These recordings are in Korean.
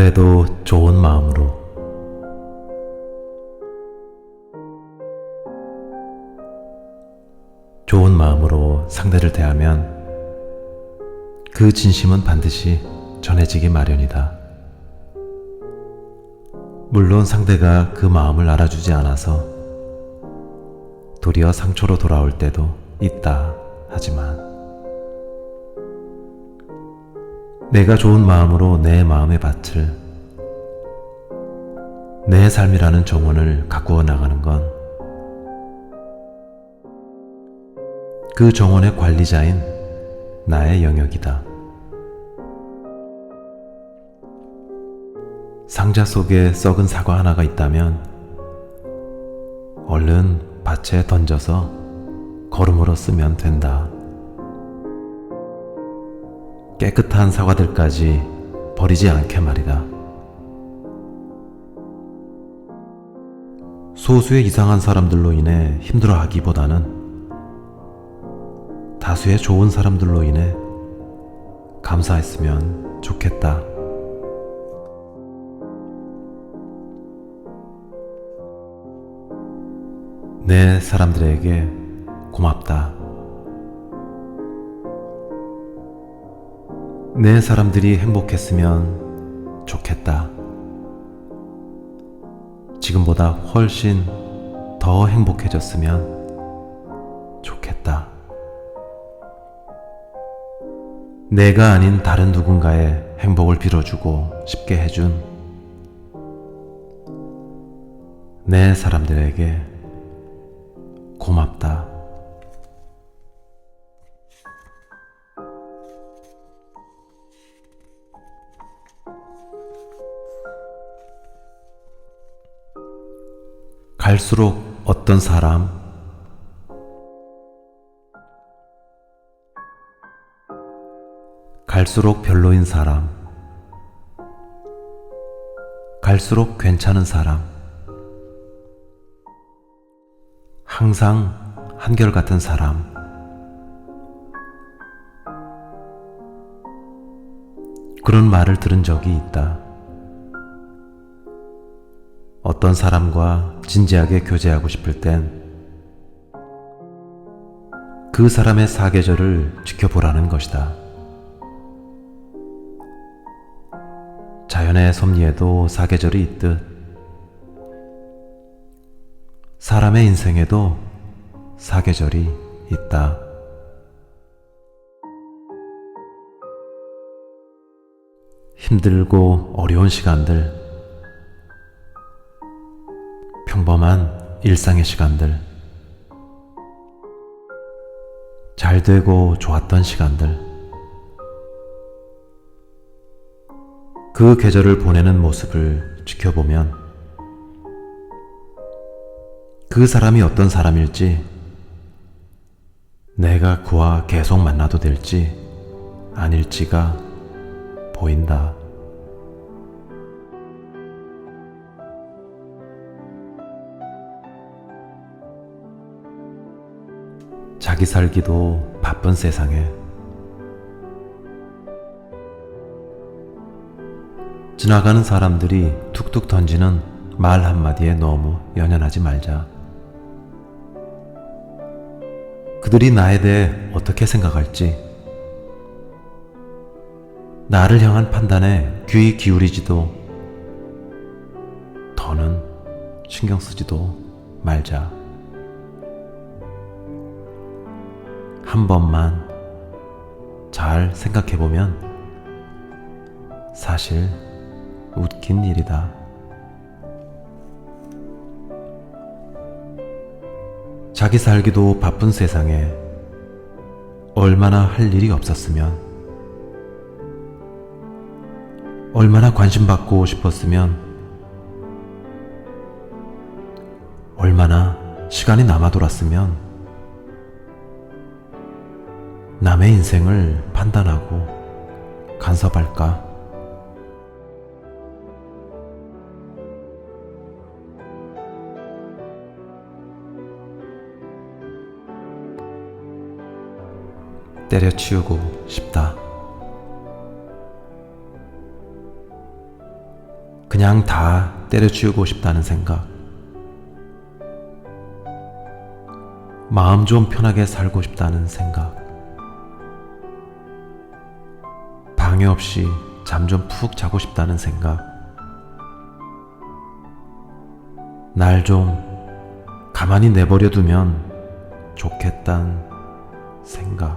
그래도 좋은 마음으로 좋은 마음으로 상대를 대하면 그 진심은 반드시 전해지기 마련이다. 물론 상대가 그 마음을 알아주지 않아서 도리어 상처로 돌아올 때도 있다. 하지만 내가 좋은 마음으로 내 마음의 밭을 내 삶이라는 정원을 가꾸어 나가는 건 그 정원의 관리자인 나의 영역이다. 상자 속에 썩은 사과 하나가 있다면 얼른 밭에 던져서 거름으로 쓰면 된다. 깨끗한 사과들까지 버리지 않게 말이다. 소수의 이상한 사람들로 인해 힘들어하기보다는 다수의 좋은 사람들로 인해 감사했으면 좋겠다. 내 사람들에게 고맙다. 내 사람들이 행복했으면 좋겠다. 지금보다 훨씬 더 행복해졌으면 좋겠다. 내가 아닌 다른 누군가의 행복을 빌어주고 싶게 해준 내 사람들에게 고맙다. 갈수록 어떤 사람, 갈수록 별로인 사람, 갈수록 괜찮은 사람, 항상 한결같은 사람, 그런 말을 들은 적이 있다. 어떤 사람과 진지하게 교제하고 싶을 땐 그 사람의 사계절을 지켜보라는 것이다. 자연의 섭리에도 사계절이 있듯 사람의 인생에도 사계절이 있다. 힘들고 어려운 시간들, 평범한 일상의 시간들, 잘 되고 좋았던 시간들, 그 계절을 보내는 모습을 지켜보면 그 사람이 어떤 사람일지, 내가 그와 계속 만나도 될지 아닐지가 보인다. 자기 살기도 바쁜 세상에 지나가는 사람들이 툭툭 던지는 말 한마디에 너무 연연하지 말자. 그들이 나에 대해 어떻게 생각할지, 나를 향한 판단에 귀 기울이지도, 더는 신경 쓰지도 말자. 한 번만 잘 생각해보면 사실 웃긴 일이다. 자기 살기도 바쁜 세상에 얼마나 할 일이 없었으면, 얼마나 관심받고 싶었으면, 얼마나 시간이 남아 돌았으면, 남의 인생을 판단하고 간섭할까? 때려치우고 싶다. 그냥 다 때려치우고 싶다는 생각. 마음 좀 편하게 살고 싶다는 생각. 방해 없이 잠 좀 푹 자고 싶다는 생각. 날 좀 가만히 내버려 두면 좋겠단 생각.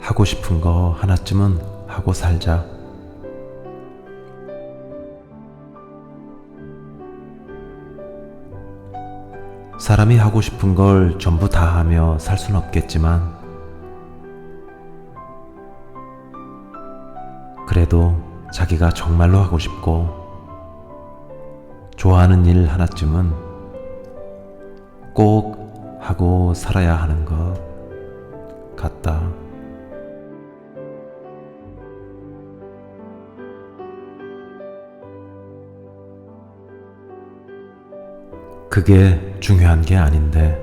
하고 싶은 거 하나쯤은 하고 살자. 사람이 하고 싶은 걸 전부 다 하며 살 순 없겠지만, 그래도 자기가 정말로 하고 싶고, 좋아하는 일 하나쯤은 꼭 하고 살아야 하는 것 같다. 그게 중요한 게 아닌데.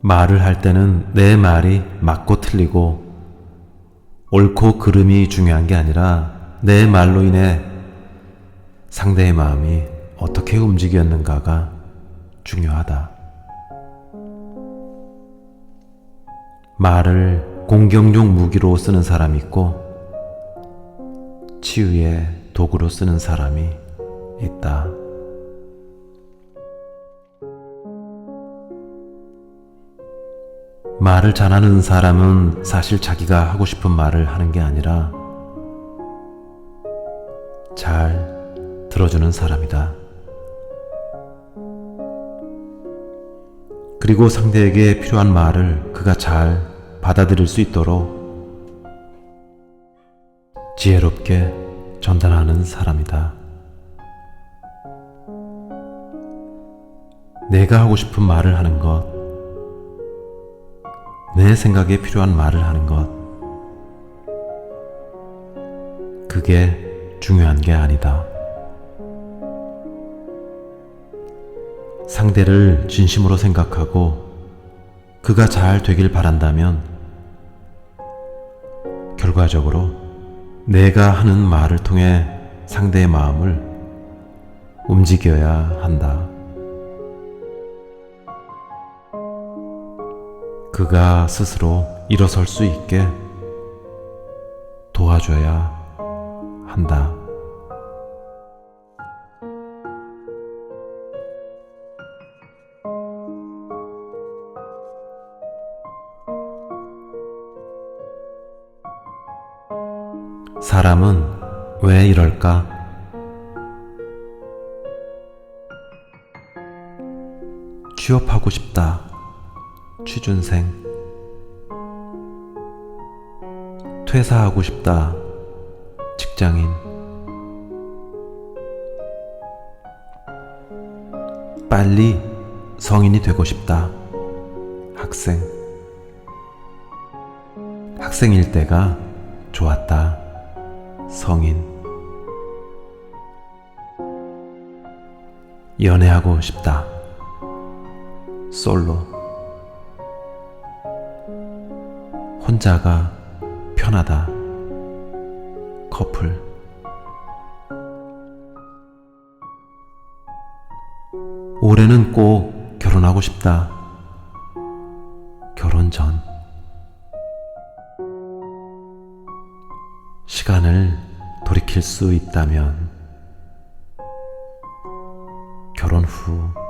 말을 할 때는 내 말이 맞고 틀리고 옳고 그름이 중요한 게 아니라 내 말로 인해 상대의 마음이 어떻게 움직였는가가 중요하다. 말을 공격용 무기로 쓰는 사람이 있고 치유의 도구로 쓰는 사람이 있다. 말을 잘하는 사람은 사실 자기가 하고 싶은 말을 하는 게 아니라 잘 들어주는 사람이다. 그리고 상대에게 필요한 말을 그가 잘 받아들일 수 있도록 지혜롭게 전달하는 사람이다. 내가 하고 싶은 말을 하는 것, 내 생각에 필요한 말을 하는 것, 그게 중요한 게 아니다. 상대를 진심으로 생각하고 그가 잘 되길 바란다면 결과적으로 내가 하는 말을 통해 상대의 마음을 움직여야 한다. 그가 스스로 일어설 수 있게 도와줘야 한다. 사람은 왜 이럴까? 취업하고 싶다. 취준생. 퇴사하고 싶다. 직장인. 빨리 성인이 되고 싶다. 학생. 학생일 때가 좋았다. 성인. 연애하고 싶다. 솔로. 혼자가 편하다. 커플. 올해는 꼭 결혼하고 싶다. 결혼 전. 시간을 돌이킬 수 있다면 결혼 후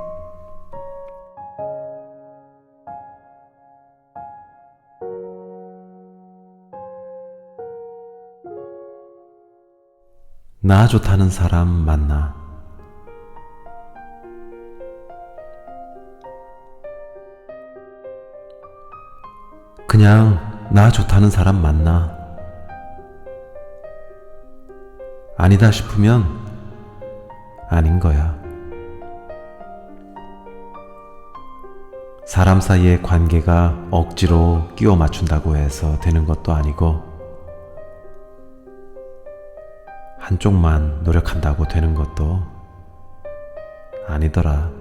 나 좋다는 사람 만나. 그냥 나 좋다는 사람 만나 아니다 싶으면 아닌 거야. 사람 사이의 관계가 억지로 끼워 맞춘다고 해서 되는 것도 아니고, 한쪽만 노력한다고 되는 것도 아니더라.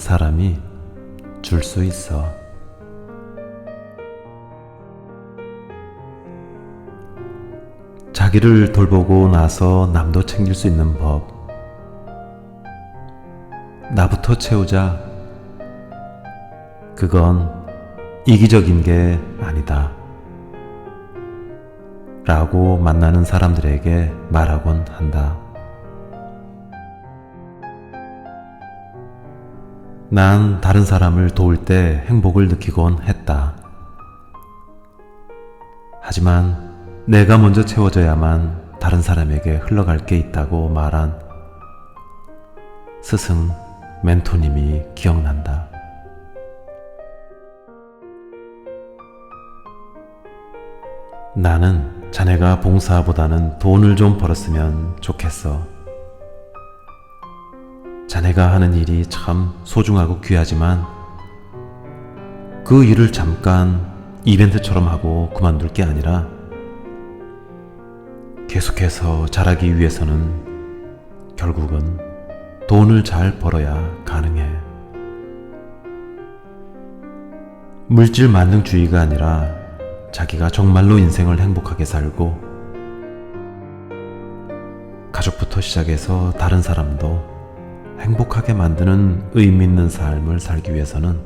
사람이 줄 수 있어. 자기를 돌보고 나서 남도 챙길 수 있는 법. 나부터 채우자. 그건 이기적인 게 아니다. 라고 만나는 사람들에게 말하곤 한다. 난 다른 사람을 도울 때 행복을 느끼곤 했다. 하지만 내가 먼저 채워져야만 다른 사람에게 흘러갈 게 있다고 말한 스승 멘토님이 기억난다. 나는 자네가 봉사보다는 돈을 좀 벌었으면 좋겠어. 자네가 하는 일이 참 소중하고 귀하지만 그 일을 잠깐 이벤트처럼 하고 그만둘 게 아니라 계속해서 잘하기 위해서는 결국은 돈을 잘 벌어야 가능해. 물질 만능주의가 아니라 자기가 정말로 인생을 행복하게 살고 가족부터 시작해서 다른 사람도 행복하게 만드는 의미 있는 삶을 살기 위해서는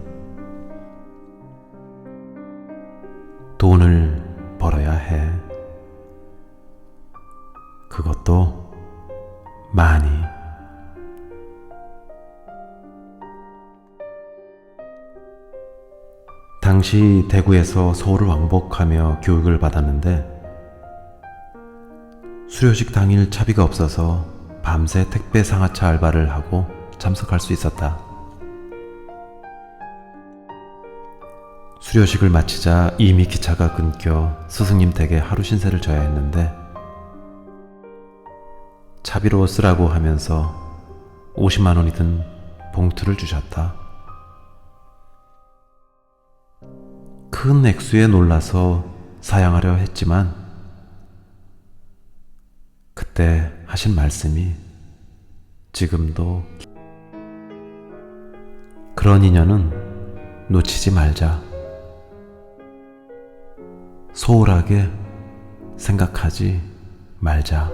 돈을 벌어야 해. 그것도 많이. 당시 대구에서 서울을 왕복하며 교육을 받았는데 수료식 당일 차비가 없어서 밤새 택배 상하차 알바를 하고 참석할 수 있었다. 수료식을 마치자 이미 기차가 끊겨 스승님 댁에 하루 신세를 져야 했는데 차비로 쓰라고 하면서 50만 원이 든 봉투를 주셨다. 큰 액수에 놀라서 사양하려 했지만 그때 하신 말씀이 지금도 그런 인연은 놓치지 말자. 소홀하게 생각하지 말자.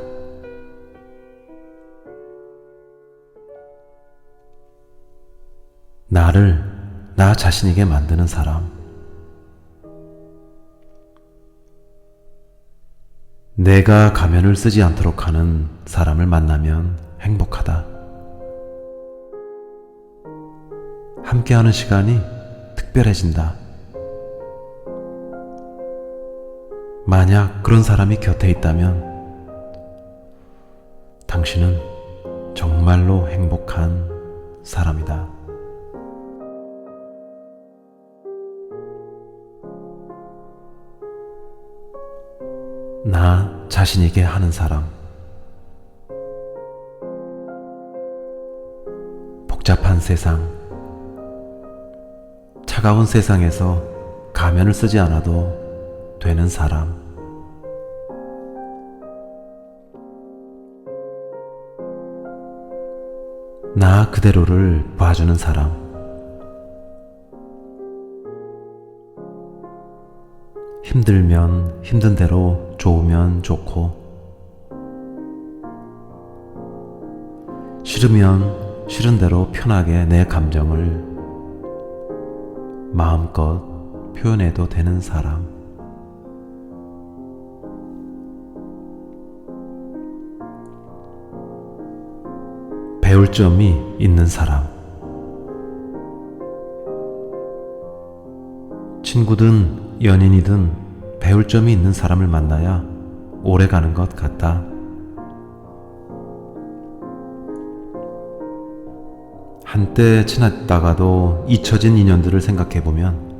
나를 나 자신에게 만드는 사람. 내가 가면을 쓰지 않도록 하는 사람을 만나면 행복하다. 함께하는 시간이 특별해진다. 만약 그런 사람이 곁에 있다면 당신은 정말로 행복한 사람이다. 나 자신에게 하는 사람. 복잡한 세상. 차가운 세상에서 가면을 쓰지 않아도 되는 사람. 나 그대로를 봐주는 사람. 힘들면 힘든 대로 좋으면 좋고 싫으면 싫은 대로 편하게 내 감정을 마음껏 표현해도 되는 사람 배울 점이 있는 사람 친구든 연인이든 배울 점이 있는 사람을 만나야 오래 가는 것 같다. 한때 친했다가도 잊혀진 인연들을 생각해보면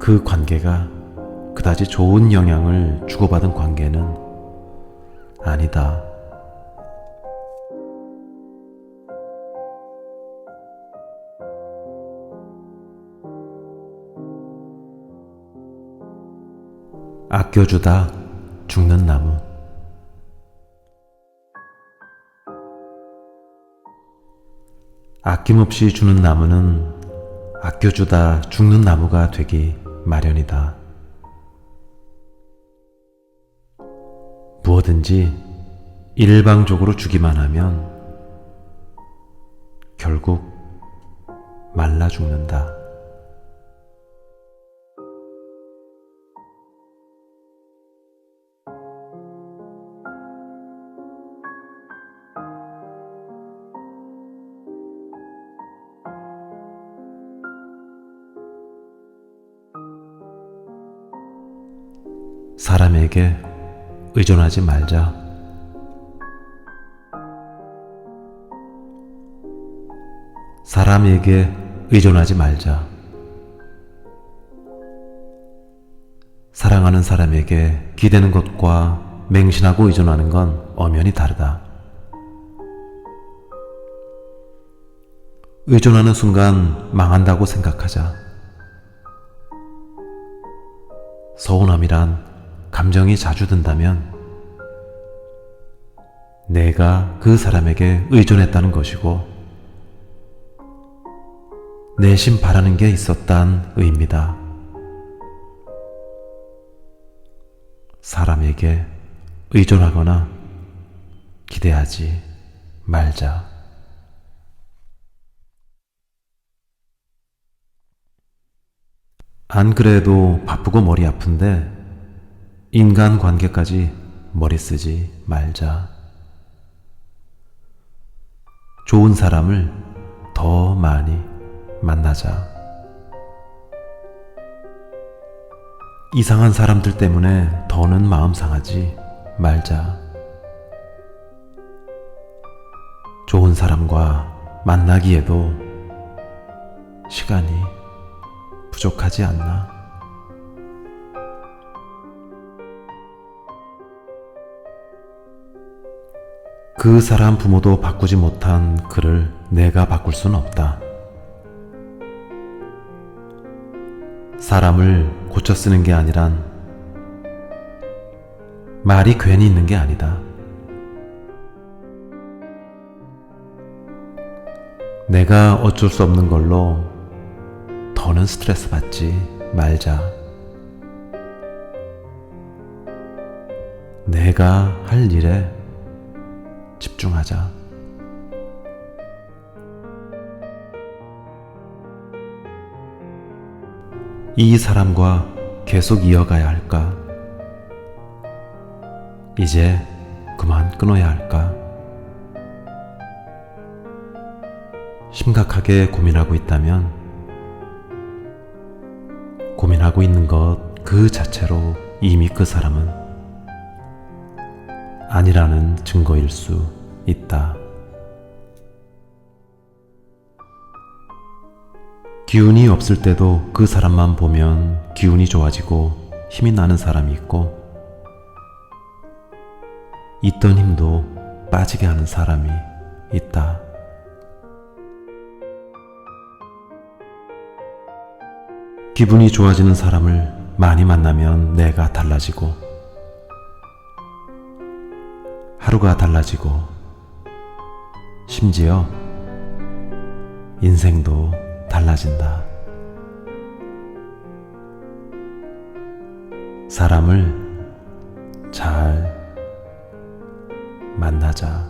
그 관계가 그다지 좋은 영향을 주고받은 관계는 아니다. 아껴주다 죽는 나무. 아낌없이 주는 나무는 아껴주다 죽는 나무가 되기 마련이다. 무엇든지 일방적으로 주기만 하면 결국 말라 죽는다. 사람에게 의존하지 말자. 사람에게 의존하지 말자. 사랑하는 사람에게 기대는 것과 맹신하고 의존하는 건 엄연히 다르다. 의존하는 순간 망한다고 생각하자. 서운함이란 감정이 자주 든다면 내가 그 사람에게 의존했다는 것이고 내심 바라는 게 있었단 의미다. 사람에게 의존하거나 기대하지 말자. 안 그래도 바쁘고 머리 아픈데 인간 관계까지 머리 쓰지 말자. 좋은 사람을 더 많이 만나자. 이상한 사람들 때문에 더는 마음 상하지 말자. 좋은 사람과 만나기에도 시간이 부족하지 않나. 그 사람 부모도 바꾸지 못한 그를 내가 바꿀 수는 없다. 사람을 고쳐 쓰는 게 아니란 말이 괜히 있는 게 아니다. 내가 어쩔 수 없는 걸로 더는 스트레스 받지 말자. 내가 할 일에 집중하자. 이 사람과 계속 이어가야 할까? 이제 그만 끊어야 할까? 심각하게 고민하고 있다면 고민하고 있는 것 그 자체로 이미 그 사람은 아니라는 증거일 수 있다. 기운이 없을 때도 그 사람만 보면 기운이 좋아지고 힘이 나는 사람이 있고 있던 힘도 빠지게 하는 사람이 있다. 기분이 좋아지는 사람을 많이 만나면 내가 달라지고 하루가 달라지고 심지어 인생도 달라진다. 사람을 잘 만나자.